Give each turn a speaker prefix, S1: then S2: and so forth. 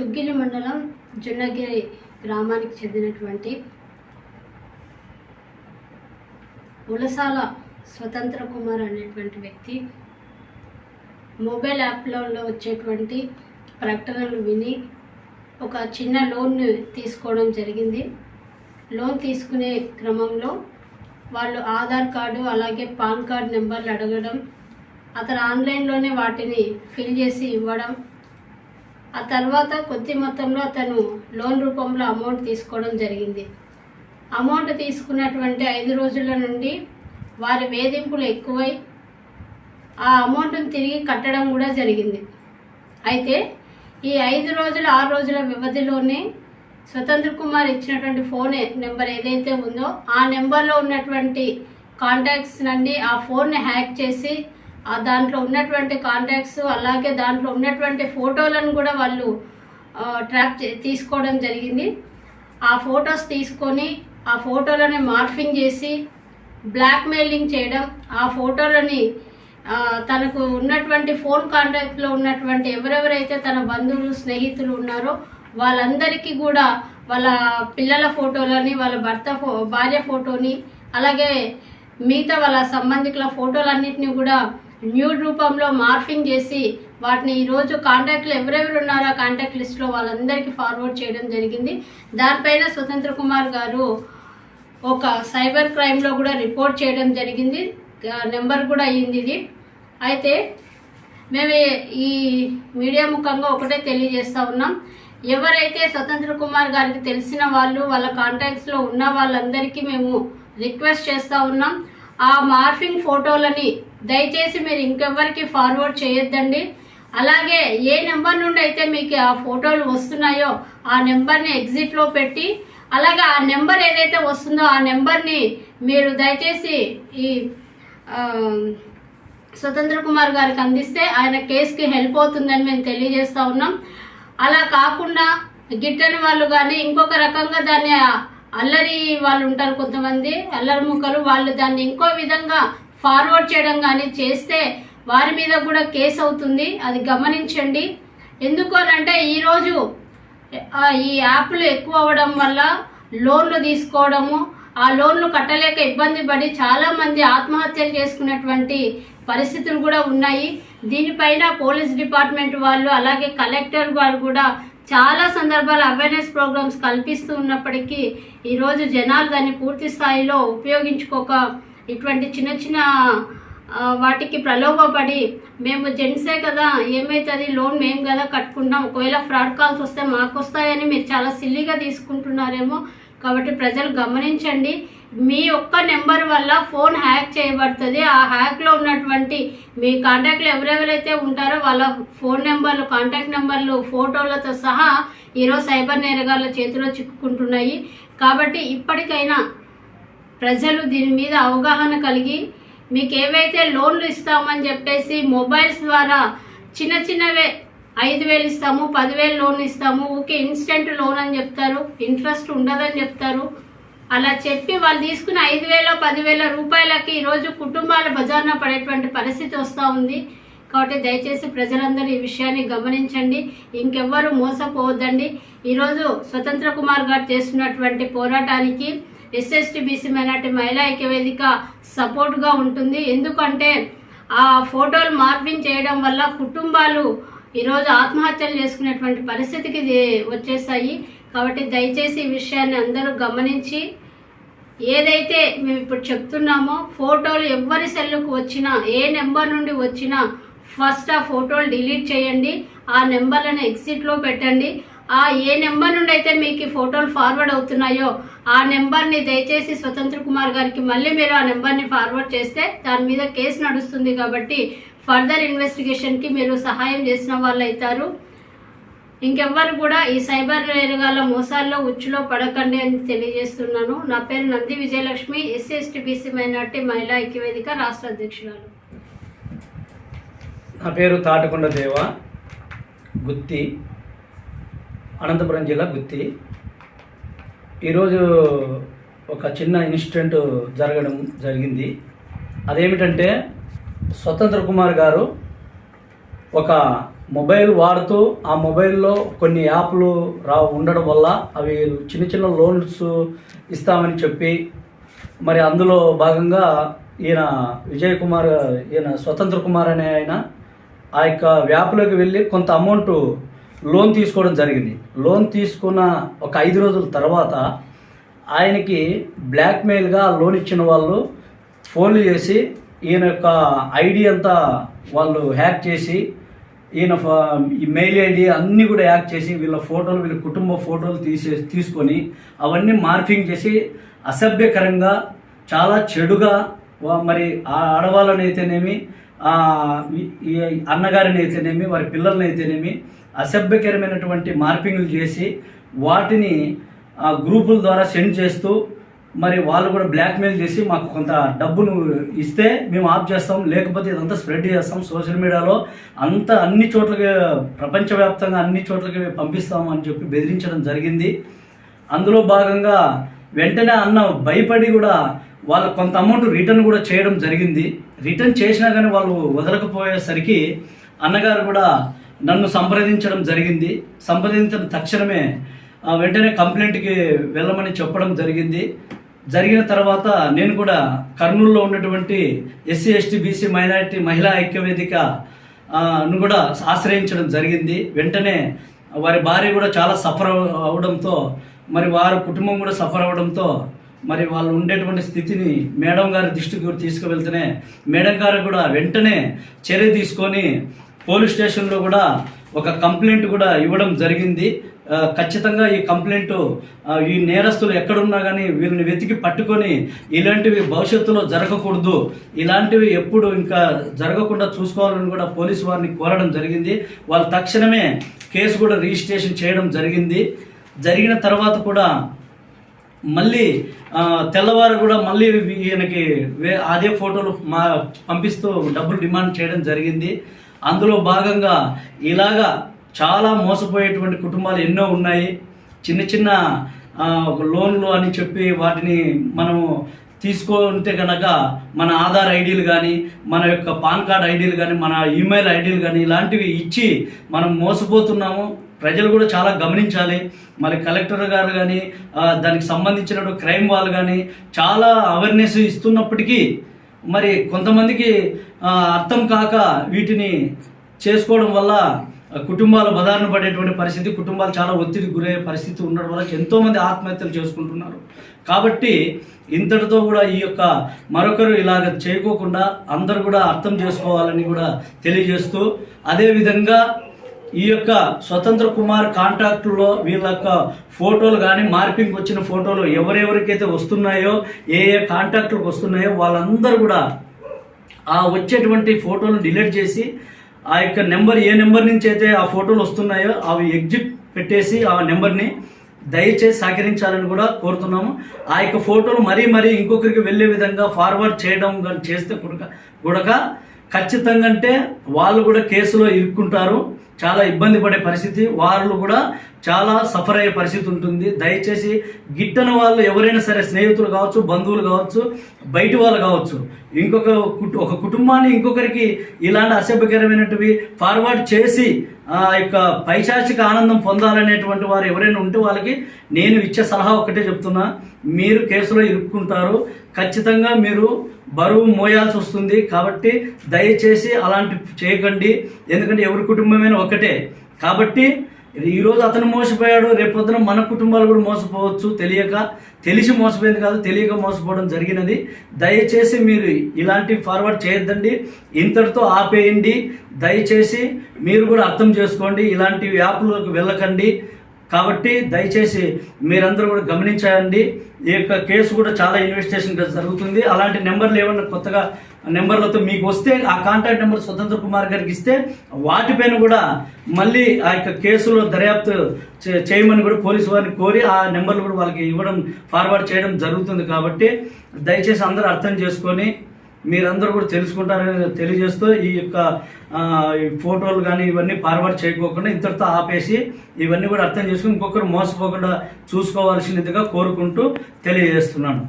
S1: తుగ్గిలి మండలం జున్నగిరి గ్రామానికి చెందినటువంటి ఉలసాల స్వతంత్ర కుమార్ అనేటువంటి వ్యక్తి మొబైల్ యాప్లలో వచ్చేటువంటి ప్రకటనలు విని ఒక చిన్న లోన్ తీసుకోవడం జరిగింది. లోన్ తీసుకునే క్రమంలో వాళ్ళు ఆధార్ కార్డు అలాగే పాన్ కార్డ్ నెంబర్లు అడగడం అతను ఆన్లైన్లోనే వాటిని ఫిల్ చేసి ఇవ్వడం ఆ తర్వాత కొద్ది మొత్తంలో అతను లోన్ రూపంలో అమౌంట్ తీసుకోవడం జరిగింది. అమౌంట్ తీసుకున్నటువంటి ఐదు రోజుల నుండి వారి వేధింపులు ఎక్కువై ఆ అమౌంట్ను తిరిగి కట్టడం కూడా జరిగింది. అయితే ఈ ఐదు రోజుల ఆరు రోజుల వ్యవధిలోనే స్వతంత్ర కుమార్ ఇచ్చినటువంటి ఫోన్ నెంబర్ ఏదైతే ఉందో ఆ నెంబర్లో ఉన్నటువంటి కాంటాక్ట్స్ నుండి ఆ ఫోన్ని హ్యాక్ చేసి దాంట్లో ఉన్నటువంటి కాంటాక్ట్స్ అలాగే దాంట్లో ఉన్నటువంటి ఫోటోలను కూడా వాళ్ళు ట్రాప్ చే తీసుకోవడం జరిగింది. ఆ ఫొటోస్ తీసుకొని ఆ ఫోటోలని మార్ఫింగ్ చేసి బ్లాక్మెయిలింగ్ చేయడం ఆ ఫోటోలని తనకు ఉన్నటువంటి ఫోన్ కాంటాక్ట్లో ఉన్నటువంటి ఎవరెవరైతే తన బంధువులు స్నేహితులు ఉన్నారో వాళ్ళందరికీ కూడా వాళ్ళ పిల్లల ఫోటోలని వాళ్ళ భర్త ఫో భార్య ఫోటోని అలాగే మిగతా వాళ్ళ సంబంధికుల ఫోటోలన్నింటినీ కూడా న్యూడ్ రూపంలో మార్ఫింగ్ చేసి వాటిని ఈరోజు కాంటాక్ట్లు ఎవరెవరు ఉన్నారో ఆ కాంటాక్ట్ లిస్ట్లో వాళ్ళందరికీ ఫార్వర్డ్ చేయడం జరిగింది. దానిపైన స్వతంత్ర కుమార్ గారు ఒక సైబర్ క్రైమ్లో కూడా రిపోర్ట్ చేయడం జరిగింది. నెంబర్ కూడా అయ్యింది ఇది. అయితే మేము ఈ మీడియా ముఖంగా ఒకటే తెలియజేస్తూ ఉన్నాం. ఎవరైతే స్వతంత్ర కుమార్ గారికి తెలిసిన వాళ్ళు వాళ్ళ కాంటాక్ట్స్లో ఉన్న వాళ్ళందరికీ మేము రిక్వెస్ట్ చేస్తూ ఉన్నాం. ఆ మార్ఫింగ్ ఫోటోలని దయచేసి మీరు ఇంకెవ్వరికి ఫార్వర్డ్ చేయొద్దండి. అలాగే ఏ నెంబర్ నుండి అయితే మీకు ఆ ఫోటోలు వస్తున్నాయో ఆ నెంబర్ని ఎగ్జిట్లో పెట్టి అలాగే ఆ నెంబర్ ఏదైతే వస్తుందో ఆ నెంబర్ని మీరు దయచేసి ఈ స్వతంత్ర కుమార్ గారికి అందిస్తే ఆయన కేసుకి హెల్ప్ అవుతుందని మేము తెలియజేస్తూ ఉన్నాం. అలా కాకుండా గిట్టని వాళ్ళు కానీ ఇంకొక రకంగా దాన్ని అల్లరి వాళ్ళు ఉంటారు కొంతమంది అల్లరి ముక్కలు వాళ్ళు దాన్ని ఇంకో విధంగా ఫార్వర్డ్ చేయడం కానీ చేస్తే వారి మీద కూడా కేసు అవుతుంది. అది గమనించండి. ఎందుకు అని అంటే ఈరోజు ఈ యాప్లు ఎక్కువ అవ్వడం వల్ల లోన్లు తీసుకోవడము ఆ లోన్లు కట్టలేక ఇబ్బంది పడి చాలామంది ఆత్మహత్యలు చేసుకున్నటువంటి పరిస్థితులు కూడా ఉన్నాయి. దీనిపైన పోలీస్ డిపార్ట్మెంట్ వాళ్ళు అలాగే కలెక్టర్ వాళ్ళు కూడా చాలా సందర్భాలు అవేర్నెస్ ప్రోగ్రామ్స్ కల్పిస్తూ ఉన్నప్పటికీ ఈరోజు జనాలు దాన్ని పూర్తి స్థాయిలో ఉపయోగించుకోక ఇటువంటి చిన్న చిన్న వాటికి ప్రలోభపడి మేము జెంట్సే కదా ఏమవుతుంది లోన్ మేము కదా కట్టుకుంటాం. ఒకవేళ ఫ్రాడ్ కాల్స్ వస్తే మాకు వస్తాయని మీరు చాలా సిల్లీగా తీసుకుంటున్నారేమో. కాబట్టి ప్రజలు గమనించండి. మీ ఒక్క నెంబర్ వల్ల ఫోన్ హ్యాక్ చేయబడుతుంది. ఆ హ్యాక్లో ఉన్నటువంటి మీ కాంటాక్ట్లు ఎవరెవరైతే ఉంటారో వాళ్ళ ఫోన్ నెంబర్లు కాంటాక్ట్ నెంబర్లు ఫోటోలతో సహా ఈరోజు సైబర్ నేరగాళ్ళ చేతిలో చిక్కుకుంటున్నాయి. కాబట్టి ఇప్పటికైనా ప్రజలు దీని మీద అవగాహన కలిగి మీకు ఏవైతే లోన్లు ఇస్తామని చెప్పేసి మొబైల్స్ ద్వారా చిన్న చిన్నవే ఐదు వేలు ఇస్తాము పదివేలు లోన్ ఇస్తాము ఊకే ఇన్స్టెంట్ లోన్ అని చెప్తారు ఇంట్రెస్ట్ ఉండదని చెప్తారు. అలా చెప్పి వాళ్ళు తీసుకున్న ఐదు వేల పదివేల రూపాయలకి ఈరోజు కుటుంబాల బజార్న పడేటువంటి పరిస్థితి వస్తూ ఉంది. కాబట్టి దయచేసి ప్రజలందరూ ఈ విషయాన్ని గమనించండి. ఇంకెవ్వరూ మోసపోవద్దండి. ఈరోజు స్వతంత్ర కుమార్ గారు చేస్తున్నటువంటి పోరాటానికి ఎస్ఎస్టీ బీసీ మైనార్టీ మహిళా ఐక్యవేదిక సపోర్ట్గా ఉంటుంది. ఎందుకంటే ఆ ఫోటోలు మార్పింగ్ చేయడం వల్ల కుటుంబాలు ఈరోజు ఆత్మహత్యలు చేసుకునేటువంటి పరిస్థితికి ఇది వచ్చేసాయి. కాబట్టి దయచేసి ఈ విషయాన్ని అందరూ గమనించి ఏదైతే మేము ఇప్పుడు చెప్తున్నామో ఫోటోలు ఎవరి సెల్లుకు వచ్చినా ఏ నెంబర్ నుండి వచ్చినా ఫస్ట్ ఆ ఫోటోలు డిలీట్ చేయండి. ఆ నెంబర్లను ఎగ్జిట్లో పెట్టండి. ఆ ఏ నెంబర్ నుండి అయితే మీకు ఫోటోలు ఫార్వర్డ్ అవుతున్నాయో ఆ నెంబర్ని దయచేసి స్వతంత్ర కుమార్ గారికి మళ్ళీ మీరు ఆ నెంబర్ని ఫార్వర్డ్ చేస్తే దాని మీద కేసు నడుస్తుంది కాబట్టి ఫర్దర్ ఇన్వెస్టిగేషన్కి మీరు సహాయం చేసిన వాళ్ళు అవుతారు. ఇంకెవ్వరు కూడా ఈ సైబర్ రేరుగాల మోసాల్లో ఉచ్చులో పడకండి అని తెలియజేస్తున్నాను. నా పేరు Nandi Vijayalakshmi SC ST BC minority మహిళా ఐక్యవేదిక రాష్ట్ర అధ్యక్షురాలు.
S2: నా పేరు తాటకొండ దేవ గుత్తి. అనంతపురం జిల్లా గుత్తి. ఈరోజు ఒక చిన్న ఇన్సిడెంట్ జరగడం జరిగింది. అదేమిటంటే స్వతంత్ర కుమార్ గారు ఒక మొబైల్ వాడుతూ ఆ మొబైల్లో కొన్ని యాప్లు రా ఉండడం వల్ల అవి చిన్న చిన్న లోన్స్ ఇస్తామని చెప్పి మరి అందులో భాగంగా ఈయన విజయ్ కుమార్ ఈయన స్వతంత్ర కుమార్ అనే ఆయన ఆ యొక్క వ్యాప్లోకి వెళ్ళి కొంత అమౌంట్ లోన్ తీసుకోవడం జరిగింది. లోన్ తీసుకున్న ఒక ఐదు రోజుల తర్వాత ఆయనకి బ్లాక్మెయిల్గా లోన్ ఇచ్చిన వాళ్ళు ఫోన్లు చేసి ఈయన యొక్క ఐడి అంతా వాళ్ళు హ్యాక్ చేసి ఈయన ఫ- ఈ మెయిల్ ఐడి అన్నీ కూడా హ్యాక్ చేసి వీళ్ళ ఫోటోలు వీళ్ళ కుటుంబ ఫోటోలు తీసే తీసుకొని అవన్నీ మార్ఫింగ్ చేసి అసభ్యకరంగా చాలా చెడుగా మరి ఆ ఆడవాళ్ళనైతేనేమి ఈ- అన్నగారిని అయితేనేమి వారి పిల్లల్ని అయితేనేమి అసభ్యకరమైనటువంటి మార్పింగ్లు చేసి వాటిని ఆ గ్రూపుల ద్వారా సెండ్ చేస్తూ మరి వాళ్ళు కూడా బ్లాక్మెయిల్ చేసి మాకు కొంత డబ్బును ఇస్తే మేము ఆఫ్ చేస్తాం లేకపోతే ఇదంతా స్ప్రెడ్ చేస్తాం సోషల్ మీడియాలో. అంత అన్ని చోట్లకి ప్రపంచవ్యాప్తంగా అన్ని చోట్లకి పంపిస్తాం అని చెప్పి బెదిరించడం జరిగింది. అందులో భాగంగా వెంటనే అన్న భయపడి కూడా వాళ్ళు కొంత అమౌంట్ రిటర్న్ కూడా చేయడం జరిగింది. రిటర్న్ చేసినా కానీ వాళ్ళు వదలకపోయేసరికి అన్నగారు కూడా నన్ను సంప్రదించడం జరిగింది. సంప్రదించిన తక్షణమే వెంటనే కంప్లైంట్కి వెళ్ళమని చెప్పడం జరిగింది. జరిగిన తర్వాత నేను కూడా కర్నూలులో ఉన్నటువంటి ఎస్సీ ఎస్టీ బీసీ మైనారిటీ మహిళా ఐక్యవేదిక ను కూడా ఆశ్రయించడం జరిగింది. వెంటనే వారి భార్య కూడా చాలా సఫర్ అవడంతో మరి వారి కుటుంబం కూడా సఫర్ అవడంతో మరి వాళ్ళు ఉండేటువంటి స్థితిని మేడం గారి దృష్టికి తీసుకువెళ్తేనే మేడం గారు కూడా వెంటనే చర్య తీసుకొని పోలీస్ స్టేషన్లో కూడా ఒక కంప్లైంట్ కూడా ఇవ్వడం జరిగింది. ఖచ్చితంగా ఈ కంప్లైంట్ ఈ నేరస్తులు ఎక్కడున్నా కానీ వీళ్ళని వెతికి పట్టుకొని ఇలాంటివి భవిష్యత్తులో జరగకూడదు. ఇలాంటివి ఎప్పుడు ఇంకా జరగకుండా చూసుకోవాలని కూడా పోలీసు వారిని కోరడం జరిగింది. వాళ్ళు తక్షణమే కేసు కూడా రిజిస్ట్రేషన్ చేయడం జరిగింది. జరిగిన తర్వాత కూడా మళ్ళీ తెల్లవారు కూడా మళ్ళీ ఈయనకి వే అదే ఫోటోలు మా పంపిస్తూ డబ్బులు డిమాండ్ చేయడం జరిగింది. అందులో భాగంగా ఇలాగా చాలా మోసపోయేటువంటి కుటుంబాలు ఎన్నో ఉన్నాయి. చిన్న చిన్న ఒక లోన్లు అని చెప్పి వాటిని మనము తీసుకుంటే కనుక మన ఆధార్ ఐడీలు కానీ మన యొక్క పాన్ కార్డ్ ఐడీలు కానీ మన ఈమెయిల్ ఐడీలు కానీ ఇలాంటివి ఇచ్చి మనం మోసపోతున్నాము. ప్రజలు కూడా చాలా గమనించాలి. మరి కలెక్టర్ గారు కానీ దానికి సంబంధించిన క్రైమ్ వాళ్ళు కానీ చాలా అవేర్నెస్ ఇస్తున్నప్పటికీ మరి కొంతమందికి అర్థం కాక వీటిని చేసుకోవడం వల్ల కుటుంబాలు బదారణ పడేటువంటి పరిస్థితి కుటుంబాలు చాలా ఒత్తిడి గురయ్యే పరిస్థితి ఉండడం వల్ల ఎంతోమంది ఆత్మహత్యలు చేసుకుంటున్నారు. కాబట్టి ఇంతటితో కూడా ఈ యొక్క మరొకరు ఇలాగ చేయకోకుండా అందరూ కూడా అర్థం చేసుకోవాలని కూడా తెలియజేస్తూ అదేవిధంగా ఈ యొక్క స్వతంత్ర కుమార్ కాంటాక్ట్లో వీళ్ళ యొక్క ఫోటోలు కానీ మార్పింగ్ వచ్చిన ఫోటోలు ఎవరెవరికైతే వస్తున్నాయో ఏ ఏ కాంటాక్ట్లకు వస్తున్నాయో వాళ్ళందరూ కూడా ఆ వచ్చేటువంటి ఫోటోలను డిలీట్ చేసి ఆ యొక్క నెంబర్ ఏ నెంబర్ నుంచి అయితే ఆ ఫోటోలు వస్తున్నాయో అవి ఎగ్జిట్ పెట్టేసి ఆ నెంబర్ని దయచేసి సహకరించాలని కూడా కోరుతున్నాము. ఆ యొక్క ఫోటోలు మరీ మరీ ఇంకొకరికి వెళ్ళే విధంగా ఫార్వర్డ్ చేయడం కానీ చేస్తే కూడా కూడా ఖచ్చితంగా అంటే వాళ్ళు కూడా కేసులో ఇరుక్కుంటారు. చాలా ఇబ్బంది పడే పరిస్థితి. వారు కూడా చాలా సఫర్ అయ్యే పరిస్థితి ఉంటుంది. దయచేసి గిట్టని వాళ్ళు ఎవరైనా సరే స్నేహితులు కావచ్చు బంధువులు కావచ్చు బయటి వాళ్ళు కావచ్చు ఇంకొక కుటు- ఒక కుటుంబాన్ని ఇంకొకరికి ఇలాంటి అసభ్యకరమైనటివి ఫార్వర్డ్ చేసి ఆ యొక్క పైశాచిక ఆనందం పొందాలనేటువంటి వారు ఎవరైనా ఉంటే వాళ్ళకి నేను ఇచ్చే సలహా ఒకటే చెప్తున్నా. మీరు కేసులో ఇరుక్కుంటారు. ఖచ్చితంగా మీరు బరువు మోయాల్సి వస్తుంది. కాబట్టి దయచేసి అలాంటి చేయకండి. ఎందుకంటే ఎవరి కుటుంబమైన ఒకటే కాబట్టి ఈరోజు అతను మోసపోయాడు రేపొద్దున మన కుటుంబాలు కూడా మోసపోవచ్చు తెలియక తెలిసి మోసపోయింది కాదు తెలియక మోసపోవడం జరిగినది. దయచేసి మీరు ఇలాంటి ఫార్వర్డ్ చేయొద్దండి ఇంతటితో ఆపేయండి. దయచేసి మీరు కూడా అర్థం చేసుకోండి ఇలాంటి యాప్లకు వెళ్ళకండి. కాబట్టి దయచేసి మీరందరూ కూడా గమనించండి. ఈ యొక్క కేసు కూడా చాలా ఇన్వెస్టిగేషన్ జరుగుతుంది. అలాంటి నెంబర్లు ఏమన్నా కొత్తగా నెంబర్లతో మీకు వస్తే ఆ కాంటాక్ట్ నెంబర్ స్వతంత్ర కుమార్ గారికి ఇస్తే వాటిపైన కూడా మళ్ళీ ఆ యొక్క కేసులో దర్యాప్తు చేయమని కూడా పోలీసు వారిని కోరి ఆ నెంబర్లు కూడా వాళ్ళకి ఇవ్వడం ఫార్వర్డ్ చేయడం జరుగుతుంది కాబట్టి దయచేసి అందరూ అర్థం చేసుకొని మీరందరూ కూడా తెలుసుకుంటారని తెలియజేస్తూ ఈ యొక్క ఫోటోలు కానీ ఇవన్నీ ఫార్వర్డ్ చేయకోకుండా ఇంతటితో ఆపేసి ఇవన్నీ కూడా అర్థం చేసుకుని ఇంకొకరు మోసపోకుండా చూసుకోవాల్సినదిగా కోరుకుంటూ తెలియజేస్తున్నాను.